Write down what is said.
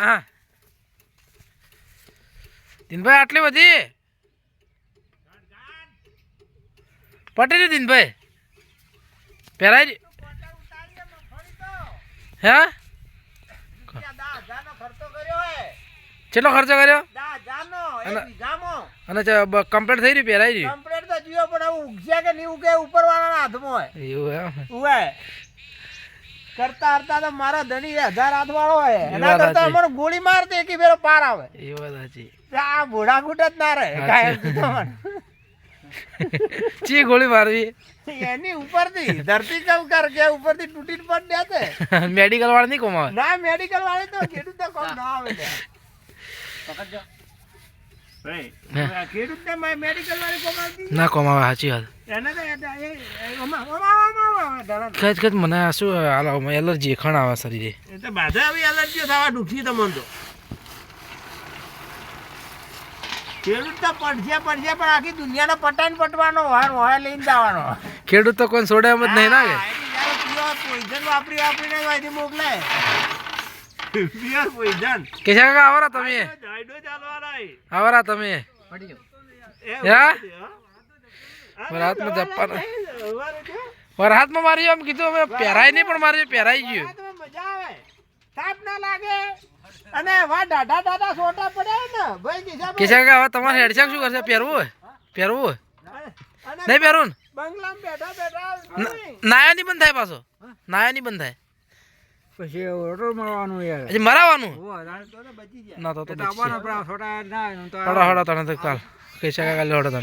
હા દિનભાઈ આટલી બધી? પટી દી દિનભાઈ. પહેરાય હે? કેટલો ખર્ચો કર્યો? અને કમ્પ્લીટ થઈ રહ્યું પહેરાઈ રહ્યું. કમ્પ્લેટ તો જીવો પણ ઉગશે કે નહીં ઉગે ઉપર વાળાના હાથમાં હોય. એવું એમ? કરતા હરતા તો મારા ધણી હજાર હાથ વાળો હોય એના કરતા અમારો ગોળી મારતી એકી ફેરો પાર આવે. એ વાત સાચી. આ ભોળા કૂટ જ ના રહે. કાયમ ચી ગોળી મારવી? એની ઉપરથી ધરતી કમ કર કે ઉપરથી તૂટીને પડ દે મેડિકલ વાળા નહીં કોમાવે ના મેડિકલ વાળી તો ખેડૂત તો કોમ ના આવે કોમ ના કોમાવે સાચી વાત. એને તો કચ કચ મને શું હાલો એલર્જી ખણ આવે શરીરે. એ બાધા આવી એલર્જી થવા દુખી તમને તો. ખેડૂત તો પડશે પડશે પણ આખી દુનિયાનો પટાઈને પટવાનો વાર હોય લઈને જવાનો. ખેડૂત તો કોઈ છોડે એમ જ નહીં ના કે. પોઈઝન વાપરી વાપરીને જ અહીંથી મોકલે પ્યોર પોઈઝન કે છે કાકા આવરા તમે? જાયડો ચાલવાના. આવરા તમે? પડી હા? હે હાથમાં જપ્પાનો. જો, મારા એમ કીધું અમે પહેરાય નહીં પણ મારી પહેરાઈ ગયું. મજા આવે. થાપ ના લાગે. અને વા દાદા દાદા સોટા પડે ને. ભાઈ કિસ્સા કે હવે તમારે હેડશાક શું કરશે? પહેરવું હોય? પહેરવું હોય? નહીં પહેરવું ને? બંગલામાં બેઠા બેઠા નાયા નહીં બંધ થાય પાછો નાયા નહીં બંધ થાય પછી ઓટો મળવાનું યાર. હજી મરાવાનું? તો બચી જાય ના તો તો હડા હડો હડો તને તો કાલ કઈ છે કાલે હડા તને.